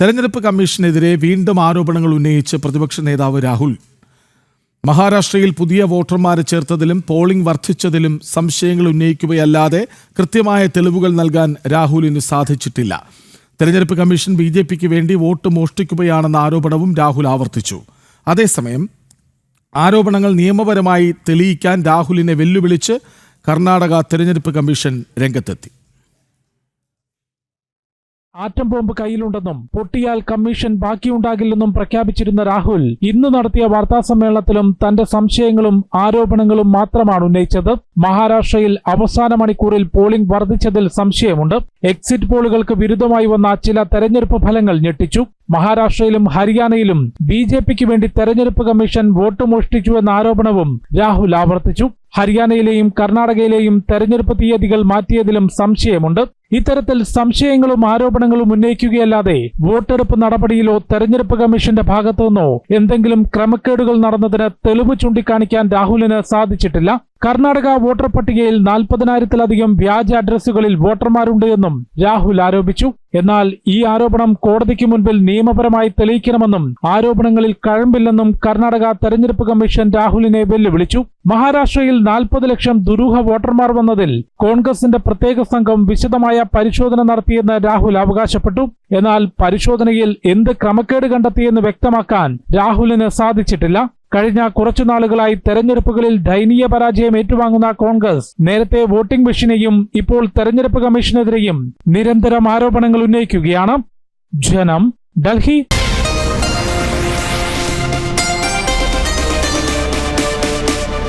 തെരഞ്ഞെടുപ്പ് കമ്മീഷനെതിരെ വീണ്ടും ആരോപണങ്ങൾ ഉന്നയിച്ച് പ്രതിപക്ഷ നേതാവ് രാഹുൽ. മഹാരാഷ്ട്രയിൽ പുതിയ വോട്ടർമാരെ ചേർത്തതിലും പോളിംഗ് വർദ്ധിച്ചതിലും സംശയങ്ങൾ ഉന്നയിക്കുകയല്ലാതെ കൃത്യമായ തെളിവുകൾ നൽകാൻ രാഹുലിന് സാധിച്ചിട്ടില്ല. തെരഞ്ഞെടുപ്പ് കമ്മീഷൻ ബി ജെ പിക്ക് വേണ്ടി വോട്ട് മോഷ്ടിക്കുകയാണെന്ന ആരോപണവും രാഹുൽ ആവർത്തിച്ചു. അതേസമയം ആരോപണങ്ങൾ നിയമപരമായി തെളിയിക്കാൻ രാഹുലിനെ വെല്ലുവിളിച്ച് കർണാടക തെരഞ്ഞെടുപ്പ് കമ്മീഷൻ രംഗത്തെത്തി. ആറ്റം ബോംബ് കയ്യിലുണ്ടെന്നും പൊട്ടിയാൽ കമ്മീഷൻ ബാക്കിയുണ്ടാകില്ലെന്നും പ്രഖ്യാപിച്ചിരുന്ന രാഹുൽ ഇന്ന് നടത്തിയ വാർത്താസമ്മേളനത്തിലും തന്റെ സംശയങ്ങളും ആരോപണങ്ങളും മാത്രമാണ് ഉന്നയിച്ചത്. മഹാരാഷ്ട്രയിൽ അവസാന മണിക്കൂറിൽ പോളിംഗ് വർദ്ധിച്ചതിൽ സംശയമുണ്ട്. എക്സിറ്റ് പോളുകൾക്ക് വിരുദ്ധമായി വന്ന ചില തെരഞ്ഞെടുപ്പ് ഫലങ്ങൾ ഞെട്ടിച്ചു. മഹാരാഷ്ട്രയിലും ഹരിയാനയിലും ബി ജെ പിക്ക് വേണ്ടി തെരഞ്ഞെടുപ്പ് കമ്മീഷൻ വോട്ട് മോഷ്ടിച്ചുവെന്ന ആരോപണവും രാഹുൽ ആവർത്തിച്ചു. ഹരിയാനയിലെയും കർണാടകയിലെയും തെരഞ്ഞെടുപ്പ് തീയതികൾ മാറ്റിയതിലും സംശയമുണ്ട്. ഇത്തരത്തിൽ സംശയങ്ങളും ആരോപണങ്ങളും ഉന്നയിക്കുകയല്ലാതെ വോട്ടെടുപ്പ് നടപടിയിലോ തെരഞ്ഞെടുപ്പ് കമ്മീഷന്റെ ഭാഗത്തു ഭാഗത്തുനിന്നോ എന്തെങ്കിലും ക്രമക്കേടുകൾ നടന്നതിന് തെളിവ് ചൂണ്ടിക്കാണിക്കാൻ രാഹുലിന് സാധിച്ചിട്ടില്ല. കർണാടക വോട്ടർ പട്ടികയിൽ നാൽപ്പതിനായിരത്തിലധികം വ്യാജ അഡ്രസ്സുകളിൽ വോട്ടർമാരുണ്ട് എന്നും രാഹുൽ ആരോപിച്ചു. എന്നാൽ ഈ ആരോപണം കോടതിക്ക് മുൻപിൽ നിയമപരമായി തെളിയിക്കണമെന്നും ആരോപണങ്ങളിൽ കഴമ്പില്ലെന്നും കർണാടക തെരഞ്ഞെടുപ്പ് കമ്മീഷൻ രാഹുലിനെ വെല്ലുവിളിച്ചു. മഹാരാഷ്ട്രയിൽ നാൽപ്പത് ലക്ഷം ദുരൂഹ വോട്ടർമാർ വന്നതിൽ കോൺഗ്രസിന്റെ പ്രത്യേക സംഘം പരിശോധന നടത്തിയെന്ന് രാഹുൽ അവകാശപ്പെട്ടു. എന്നാൽ പരിശോധനയിൽ എന്ത് ക്രമക്കേട് കണ്ടെത്തിയെന്ന് വ്യക്തമാക്കാൻ രാഹുലിന് സാധിച്ചിട്ടില്ല. കഴിഞ്ഞ കുറച്ചു നാളുകളായി തെരഞ്ഞെടുപ്പുകളിൽ ദയനീയ പരാജയം ഏറ്റുവാങ്ങുന്ന കോൺഗ്രസ് നേരത്തെ വോട്ടിംഗ് മെഷീനെയും ഇപ്പോൾ തെരഞ്ഞെടുപ്പ് കമ്മീഷനെതിരെയും നിരന്തരം ആരോപണങ്ങൾ ഉന്നയിക്കുകയാണ്. ജനം ഡൽഹി